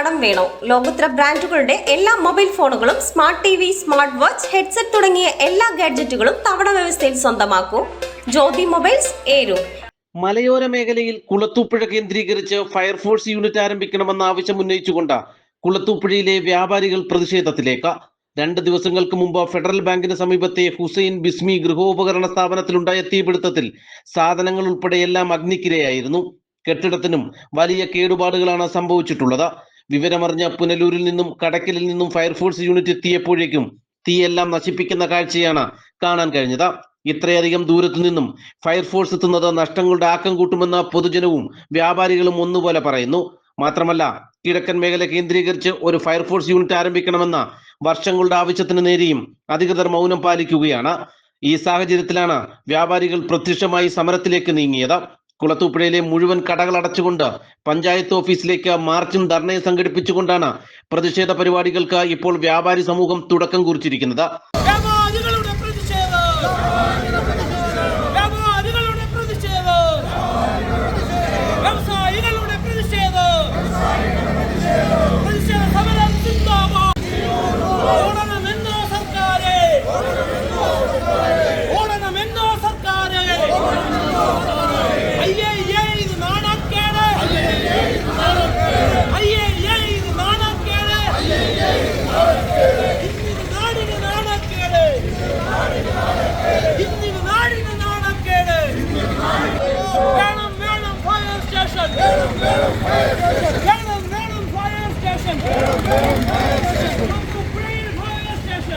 കടം വേണോ? ലോകോത്തര ബ്രാൻഡുകളുടെ എല്ലാ മൊബൈൽ ഫോണുകളും smart T V smart watch headset തുടങ്ങിയ എല്ലാ ഗാഡ്ജറ്റുകളും തവണ വ്യവസ്ഥയിൽ സ്വന്തമാക്കൂ. ജ്യോതി മൊബൈൽസ് ഏരൂർ മലയോര മേഖലയിൽ കുളത്തൂപ്പുഴ കേന്ദ്രീകരിച്ച് ഫയർഫോഴ്സ് യൂണിറ്റ് ആരംഭിക്കണമെന്ന ആവശ്യം ഉന്നയിച്ചുകൊണ്ട് കുളത്തൂപ്പുഴയിലെ വ്യാപാരികൾ പ്രതിഷേധത്തിലേക്ക്. രണ്ട് ദിവസങ്ങൾക്ക് മുമ്പ് ഫെഡറൽ ബാങ്കിന് സമീപത്തെ ഹുസൈൻ ബിസ്മി ഗൃഹോപകരണ സ്ഥാപനത്തിലുണ്ടായ തീപിടുത്തത്തിൽ സാധനങ്ങൾ ഉൾപ്പെടെ എല്ലാം അഗ്നിക്കിരയായിരുന്നു. കെട്ടിടത്തിനും വലിയ കേടുപാടുകളാണ് സംഭവിച്ചിട്ടുള്ളത്. വിവരമറിഞ്ഞ പുനലൂരിൽ നിന്നും കടക്കലിൽ നിന്നും ഫയർഫോഴ്സ് യൂണിറ്റ് എത്തിയപ്പോഴേക്കും തീയെല്ലാം നശിപ്പിക്കുന്ന കാഴ്ചയാണ് കാണാൻ കഴിഞ്ഞത്. ഇത്രയധികം ദൂരത്തു നിന്നും ഫയർഫോഴ്സ് എത്തുന്നത് നഷ്ടങ്ങളുടെ ആക്കം കൂട്ടുമെന്ന പൊതുജനവും വ്യാപാരികളും ഒന്നുപോലെ പറയുന്നു. മാത്രമല്ല കിഴക്കൻ മേഖല കേന്ദ്രീകരിച്ച് ഒരു ഫയർഫോഴ്സ് യൂണിറ്റ് ആരംഭിക്കണമെന്ന വർഷങ്ങളുടെ ആവശ്യത്തിന് നേരെയും അധികൃതർ മൗനം പാലിക്കുകയാണ്. ഈ സാഹചര്യത്തിലാണ് വ്യാപാരികൾ പ്രത്യക്ഷമായി സമരത്തിലേക്ക് നീങ്ങിയത്. കുളത്തൂപ്പുഴയിലെ മുഴുവൻ കടകൾ അടച്ചുകൊണ്ട് പഞ്ചായത്ത് ഓഫീസിലേക്ക് മാർച്ചും ധർണയും സംഘടിപ്പിച്ചുകൊണ്ടാണ് പ്രതിഷേധ പരിപാടികൾക്ക് ഇപ്പോൾ വ്യാപാരി സമൂഹം തുടക്കം കുറിച്ചിരിക്കുന്നത് വ്യാപാരികളുടെ പ്രതിഷേധം വ്യാപാരികളുടെ പ്രതിഷേധം വ്യവസായികളുടെ പ്രതിഷേധം പ്രതിഷേധ സമരം സിന്ദാബാദ് ഓടണമെന്നോ സർക്കാരെ ഓടണമെന്നോ സർക്കാരെ അയ്യേ അയ്യേ ഇത് നാണക്കേട് അയ്യേ അയ്യേ ഇത് നാണക്കേട് ഇന്നിന് നാടിന് നാണക്കേട് ഇന്നിന് നാടിന് നാണക്കേട് വേണം വേണം ഫയർ സ്റ്റേഷൻ വേണം വേണം ഫയർ സ്റ്റേഷൻ മുത്തുപ്പുഴയിൽ ഫയർ സ്റ്റേഷൻ മുത്തുപ്പുഴയിൽ ഫയർ സ്റ്റേഷൻ മുത്തുപ്പുഴയിൽ ഫയർ സ്റ്റേഷൻ മുത്തുപ്പുഴയിൽ ഫയർ സ്റ്റേഷൻ ഞങ്ങൾ തീർത്തോട് കവലകളെ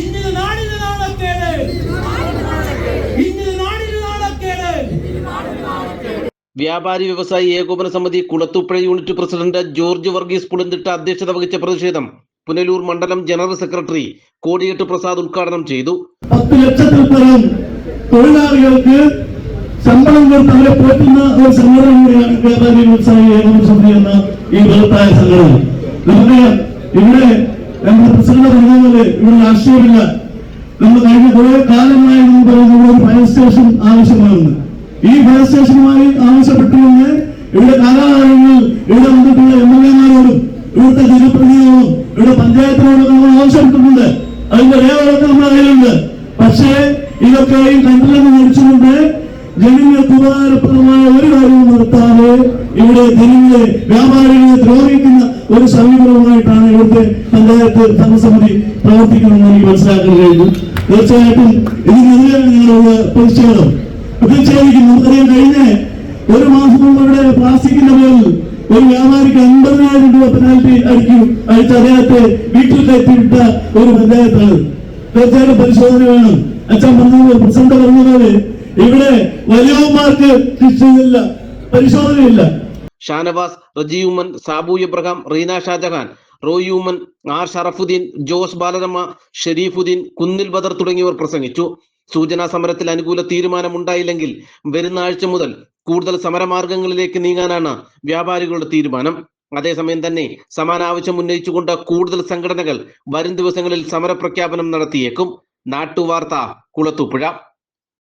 ഇന്നിന് നാടിന് നാണക്കേട്? ഇന്നിന് നാടിന് നാണക്കേട്? വ്യാപാരി വ്യവസായി ഏകോപന സമിതി Kulathupuzha unit president George Varghese Pulanthitta അധ്യക്ഷത വഹിച്ച പ്രതിഷേധം. പുനലൂർ മണ്ഡലം ജനറൽ സെക്രട്ടറി കോടിയേട്ട് പ്രസാദ് ഉദ്ഘാടനം ചെയ്തു. പത്ത് ലക്ഷത്തിൽ പരം തൊഴിലാളികൾക്ക് ശമ്പളം കൊടുത്ത് അവരെ പോറ്റുന്ന ഒരു സംഘടന കൂടിയാണ് വ്യാപാരി വ്യവസായി ഏകോപിച്ചു എന്ന ഈ വ്യവസായ സംഘടന. നമുക്കറിയാം ഇവിടെ നമ്മുടെ പ്രസിഡന്റ് പറഞ്ഞതുപോലെ ഇവിടെ രാഷ്ട്രീയമില്ല നമ്മൾ കഴിഞ്ഞ കുറെ കാലമായി നമ്മൾ പറയുന്നത് ഒരു ഫയർ സ്റ്റേഷൻ ആവശ്യമാണെന്ന്. ഈ ഫയർ സ്റ്റേഷനുമായി ആവശ്യപ്പെട്ടുകൊണ്ട് ഇവിടെ കാലാകാലങ്ങൾ ഇവിടെ ഇവിടുത്തെ ജനപ്രതിനിധികളോടും ഇവിടെ പഞ്ചായത്തിനോട് നമ്മൾ ആവശ്യപ്പെട്ടിട്ടുണ്ട്. അതിന്റെ രേഖകളൊക്കെ നമ്മുടെ കയ്യിലുണ്ട്. പക്ഷേ ഇതൊക്കെ ഈ കണ്ടില്ലെന്ന് നടിച്ചുകൊണ്ട് ജനങ്ങൾക്ക് ഒരു കാര്യവും നടത്താതെ ഇവിടെ ജനങ്ങളെ വ്യാപാരികളെ ദ്രോഹിക്കുന്ന ഒരു സമീപനവുമായിട്ടാണ് ഇവിടുത്തെ പഞ്ചായത്ത് ഭരണസമിതി പ്രവർത്തിക്കുന്നതെന്ന് എനിക്ക് മനസ്സിലാക്കാൻ കഴിഞ്ഞു. തീർച്ചയായിട്ടും ഇതിനെതിരെയാണ് ഞങ്ങളുടെ പ്രതിഷേധം. പ്രതിഷേധിക്കും നമുക്കറിയാൻ കഴിഞ്ഞ ഒരു മാസം മുമ്പ് ഇവിടെ പ്ലാസ്റ്റിക്കിന്റെ പേരിൽ ഒരു വ്യാപാരിക്ക് അൻപതിനായിരം രൂപ പെനാൽറ്റി അടിക്കും അടിച്ച് അദ്ദേഹത്തെ വീട്ടിൽ കയറ്റിവിട്ട ഒരു പഞ്ചായത്താണ് തീർച്ചയായിട്ടും പരിശോധന വേണം. അച്ഛൻ പറഞ്ഞത് പ്രസിഡന്റ് പറഞ്ഞതുപോലെ ഇവിടെ വലിയവന്മാർക്ക് ശിക്ഷയില്ല പരിശോധനയില്ല. ഷാനവാസ് റജിയുമൻ സാബു ഇബ്രഹാം റീന ഷാജഹാൻ റോയൂമൻ ആർ ഷറഫുദ്ദീൻ ജോസ് ബാലരമ്മ ഷെരീഫുദ്ദീൻ കുന്നിൽ ബദർ തുടങ്ങിയവർ പ്രസംഗിച്ചു. സൂചനാ സമരത്തിൽ അനുകൂല തീരുമാനമുണ്ടായില്ലെങ്കിൽ വരുന്ന ആഴ്ച മുതൽ കൂടുതൽ സമരമാർഗങ്ങളിലേക്ക് നീങ്ങാനാണ് വ്യാപാരികളുടെ തീരുമാനം. അതേസമയം തന്നെ സമാന ആവശ്യം ഉന്നയിച്ചുകൊണ്ട് കൂടുതൽ സംഘടനകൾ വരും ദിവസങ്ങളിൽ സമരപ്രഖ്യാപനം നടത്തിയേക്കും. നാട്ടുവാർത്ത കുളത്തൂപ്പുഴ.